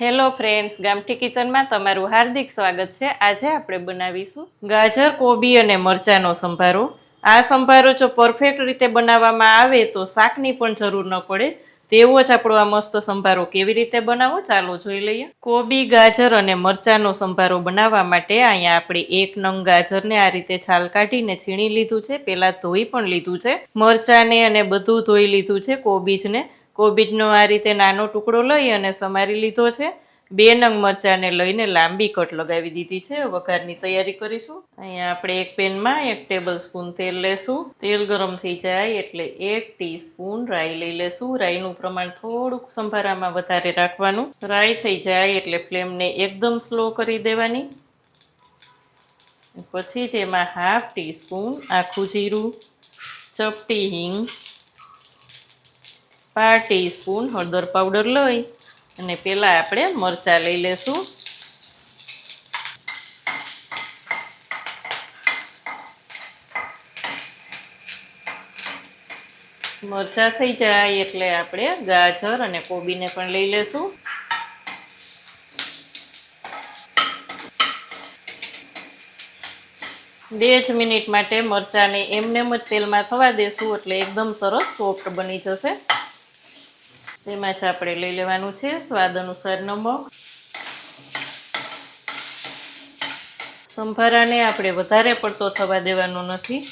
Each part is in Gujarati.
હેલો ફ્રેન્ડ્સ, ગામઠી કિચનમાં તમારું હાર્દિક સ્વાગત છે. આજે આપણે બનાવીશું ગાજર, કોબી અને મરચાંનો સંભારો. આ સંભારો જો પરફેક્ટ રીતે બનાવવામાં આવે તો શાકની પણ જરૂર ન પડે. તેવો જ આપણો આ મસ્ત સંભારો કેવી રીતે બનાવવો ચાલો જોઈ લઈએ. કોબી, ગાજર અને મરચાંનો સંભારો બનાવવા માટે અહીંયા આપણે એક નંગ ગાજરને આ રીતે છાલ કાઢીને છીણી લીધું છે. પહેલાં ધોઈ પણ લીધું છે. મરચાંને અને બધું ધોઈ લીધું છે કોબીજને. કોબીજનો આ રીતે નાનો ટુકડો લઈ અને સમારી લીધો છે. બે નંગ મરચાંને લઈને લાંબી કટ લગાવી દીધી છે. વઘારની તૈયારી કરીશું. અહીંયા આપણે એક પેનમાં એક ટેબલ સ્પૂન તેલ લેશું. તેલ ગરમ થઈ જાય એટલે એક ટીસ્પૂન રાઈ લઈ લેશું. રાઈનું પ્રમાણ થોડુંક સંભારામાં વધારે રાખવાનું. રાઈ થઈ જાય એટલે ફ્લેમને એકદમ સ્લો કરી દેવાની. પછી તેમાં હાફ ટીસ્પૂન આખું જીરું, ચપટી હિંગ પાર ટીસ્પૂન હળદર પાવડર લઈ અને પહેલાં આપણે મરચાં લઈ લેશું. મરચાં થઈ જાય એટલે આપણે ગાજર અને કોબીને પણ લઈ લેશું. બે જ મિનિટ માટે મરચાંને એમને જ તેલમાં થવા દેશું એટલે એકદમ સરસ સોફ્ટ બની જશે. તેમાં જ આપણે લઈ લેવાનું છે સ્વાદ અનુસાર નમક. સંભારાને આપણે વધારે પડતો થવા દેવાનો નથી.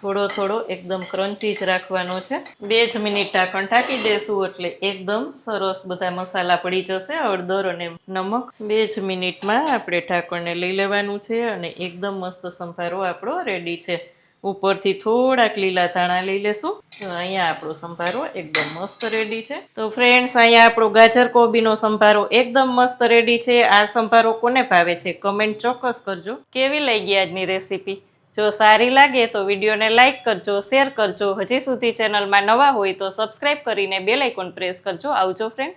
થોડો થોડો એકદમ ક્રન્ચી જ રાખવાનો છે. બે જ મિનિટ ઢાંકણ ઢાંકી દેશું એટલે એકદમ સરસ બધા મસાલા પડી જશે, હળદર અને નમક. બે જ મિનિટમાં આપણે ઢાંકણને લઈ લેવાનું છે અને એકદમ મસ્ત સંભારો આપણો રેડી છે. ઉપરથી થોડાક લીલા ધાણા લઈ લેશું. તો અહીંયા આપણો સંભારો એકદમ મસ્ત રેડી છે. તો ફ્રેન્ડ્સ અહીંયા આપણો ગાજર કોબીનો સંભારો એકદમ મસ્ત રેડી છે. આ સંભારો કોને ભાવે છે? કમેન્ટ ચોક્કસ કરજો. કેવી લાગી આજની રેસીપી જો સારી લાગે તો વિડીયોને લાઇક કરજો શેર કરજો. હજી સુધી ચેનલમાં નવા હોય તો સબસ્ક્રાઇબ કરીને બેલ આઇકોન પ્રેસ કરજો. આવજો ફ્રેન્ડ